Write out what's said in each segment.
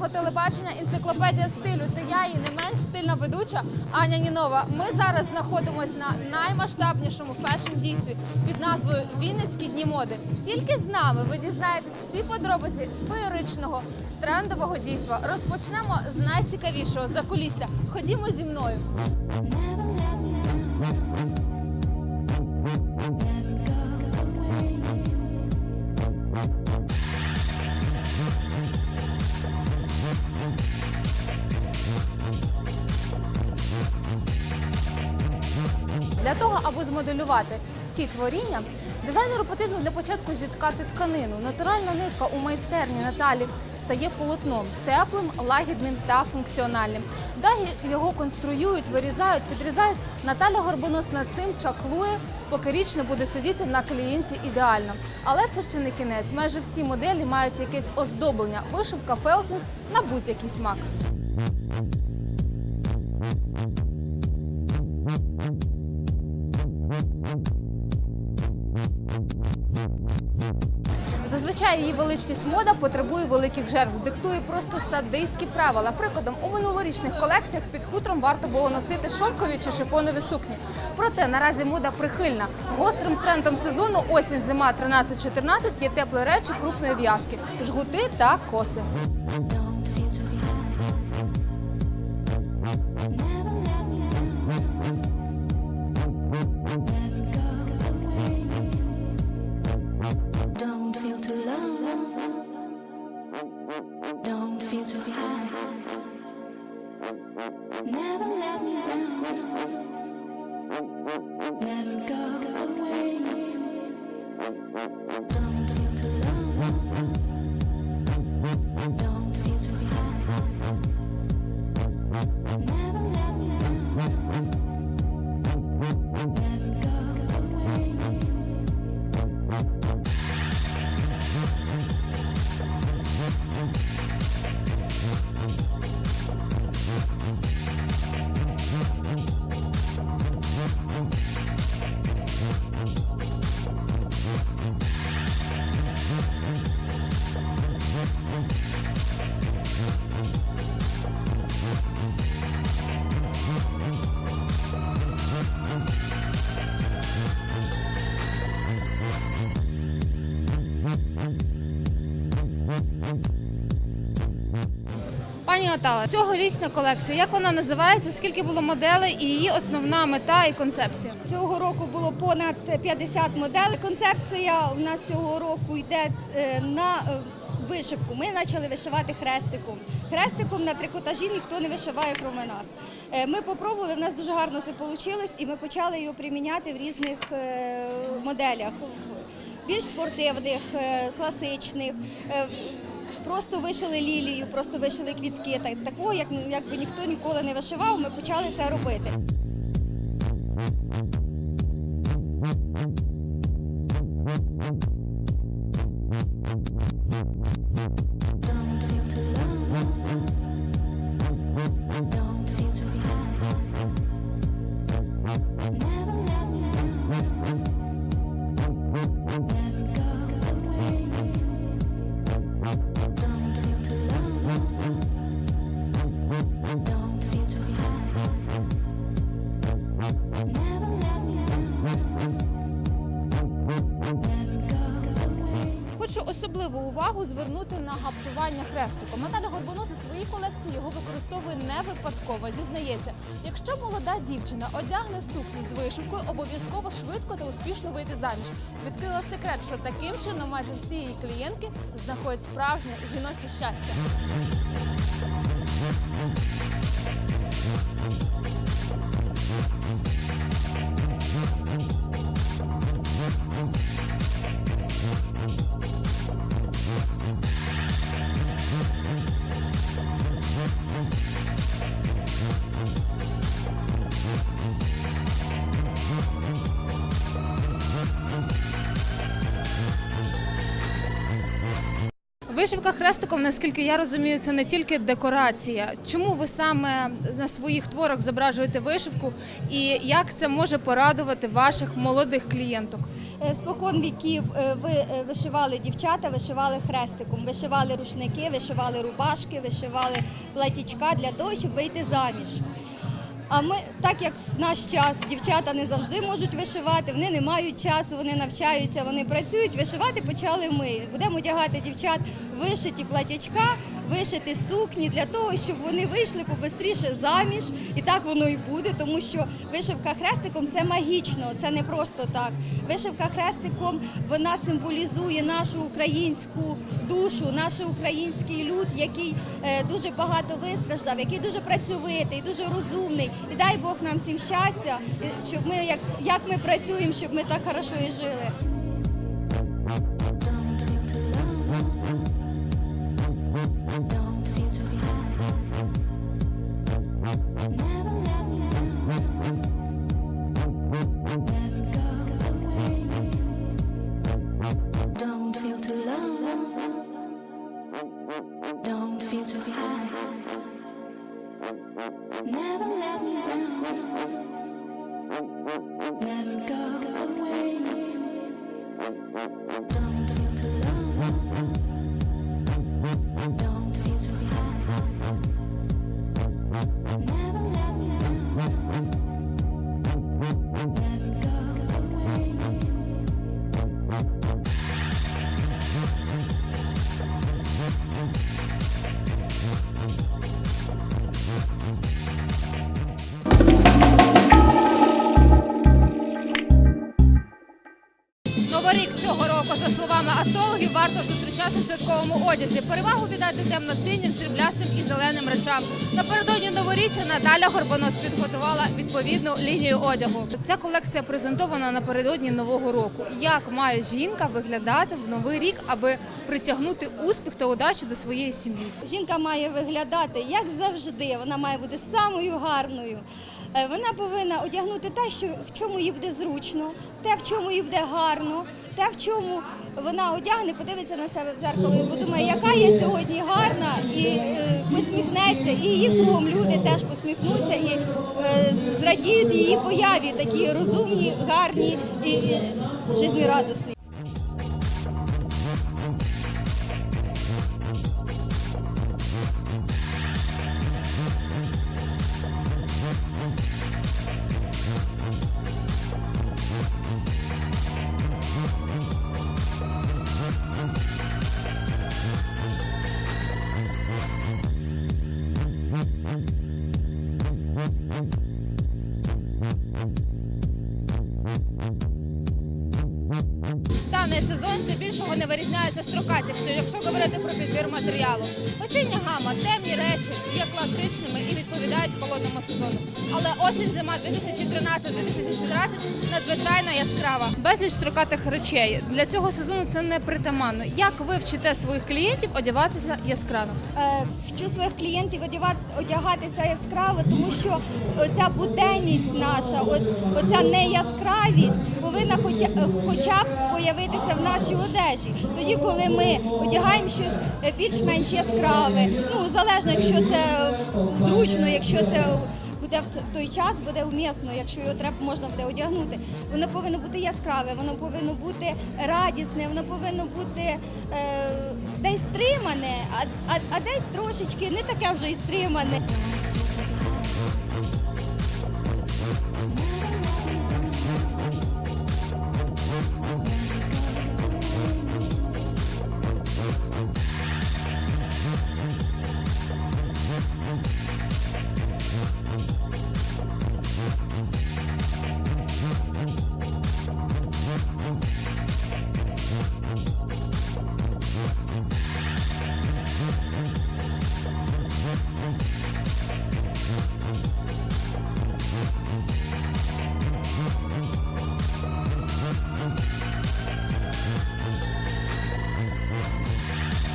Державного телебачення Енциклопедія стилю. Та я і не менш стильна ведуча Аня Нінова. Ми зараз знаходимося на наймасштабнішому фешн-дійстві під назвою Вінницькі дні моди. Тільки з нами ви дізнаєтесь всі подробиці з феєричного трендового дійства. Розпочнемо з найцікавішого за кулісся. Ходімо зі мною. Для того, аби змоделювати ці творіння, дизайнеру потрібно для початку зіткати тканину. Натуральна нитка у майстерні Наталі стає полотном теплим, лагідним та функціональним. Далі його конструюють, вирізають, підрізають. Наталя Горбонос над цим чаклує, поки річ не буде сидіти на клієнті ідеально. Але це ще не кінець. Майже всі моделі мають якесь оздоблення, вишивка, фелтинг на будь-який смак. Зазвичай її величність мода потребує великих жертв, диктує просто садистські правила. Прикладом, у минулорічних колекціях під хутром варто було носити шовкові чи шифонові сукні. Проте наразі мода прихильна. Гострим трендом сезону осінь-зима 13-14 є теплі речі крупної в'язки, жгути та коси. Пані Натала, цьогорічна колекція, як вона називається? Скільки було моделей і її основна мета і концепція? Цього року було понад 50 моделей. Концепція у нас цього року йде е, на е, вишивку. Ми почали вишивати хрестиком. Хрестиком на трикотажі ніхто не вишиває, крім нас. Е, Ми попробували, в нас дуже гарно це вийшло, і ми почали його приміняти в різних моделях. Більш спортивних, класичних. Просто вишили лілію, просто вишили квітки. Так, такого, як, якби ніхто ніколи не вишивав, ми почали це робити. Хочу особливу увагу звернути на гаптування хрестиком. Наталя Горбонос у своїй колекції його використовує не випадково. Зізнається, якщо молода дівчина одягне сукню з вишивкою, обов'язково швидко та успішно вийти заміж. Відкрила секрет, що таким чином майже всі її клієнтки знаходять справжнє жіноче щастя. Вишивка хрестиком, наскільки я розумію, це не тільки декорація. Чому ви саме на своїх творах зображуєте вишивку, і як це може порадувати ваших молодих клієнток? Е, Спокон віків е, ви е, вишивали дівчата, вишивали хрестиком, вишивали рушники, вишивали рубашки, вишивали платічка для того, щоб вийти заміж. А ми, так як в наш час дівчата не завжди можуть вишивати, вони не мають часу, вони навчаються, вони працюють. Вишивати почали ми. Будемо одягати дівчат вишиті платячка, вишити сукні для того, щоб вони вийшли побистріше заміж. І так воно і буде, тому що вишивка хрестиком це магічно, це не просто так. Вишивка хрестиком вона символізує нашу українську душу, наш український люд, який е, дуже багато вистраждав, який дуже працьовитий, дуже розумний. І дай Бог нам всім щастя, щоб ми як, як ми працюємо, щоб ми так хорошо і жили. Don't feel too low. Цього року, за словами астрологів, варто зустрічати в святковому одязі. Перевагу віддати темно-синім, сріблястим і зеленим речам. Напередодні новоріччя Наталя Горбонос підготувала відповідну лінію одягу. Ця колекція презентована напередодні нового року. Як має жінка виглядати в новий рік, аби притягнути успіх та удачу до своєї сім'ї? Жінка має виглядати як завжди. Вона має бути самою гарною. Е, Вона повинна одягнути те, що в чому їй буде зручно, те, в чому їй буде гарно, те, в чому вона одягне, подивиться на себе в зеркало і подумає, яка я сьогодні гарна, і е, посміхнеться, і її кругом люди теж посміхнуться і е, зрадіють її появі, такі розумні, гарні і, і жизнерадісні. Даний сезон здебільшого не вирізняється строкатістю, якщо говорити про підбір матеріалу. Осіння гама, темні речі є класичними і відповідають холодному сезону. Але осінь-зима 2013-2014 надзвичайно яскрава. Безліч строкатих речей. Для цього сезону це не притаманно. Як ви вчите своїх клієнтів одягатися яскраво? Е, вчу своїх клієнтів одягатися яскраво, тому що оця буденність наша, оця неяскравість повинна хоча, хоча б появитися в нашій одежі. Тоді, коли ми одягаємо щось е, більш-менш яскраве, ну залежно, якщо це зручно, якщо це буде в той час, буде вмісно, якщо його треба можна буде одягнути. Воно повинно бути яскраве, воно повинно бути радісне, воно повинно бути е, десь стримане, а, а, а десь трошечки не таке вже й стримане.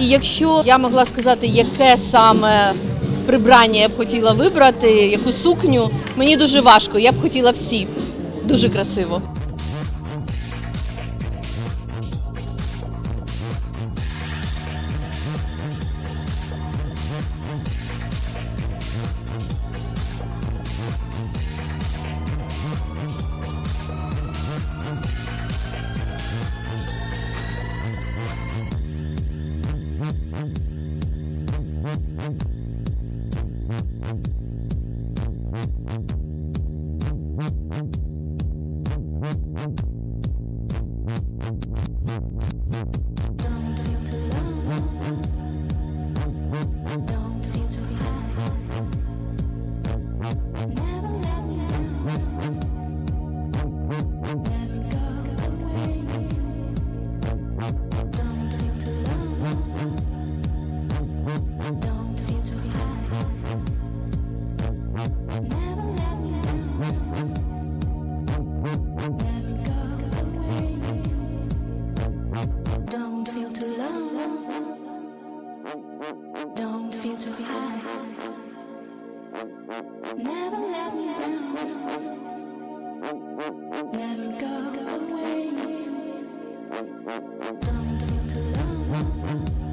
І якщо я могла сказати, яке саме прибрання я б хотіла вибрати, яку сукню, мені дуже важко. Я б хотіла всі. Дуже красиво. Don't feel too alone.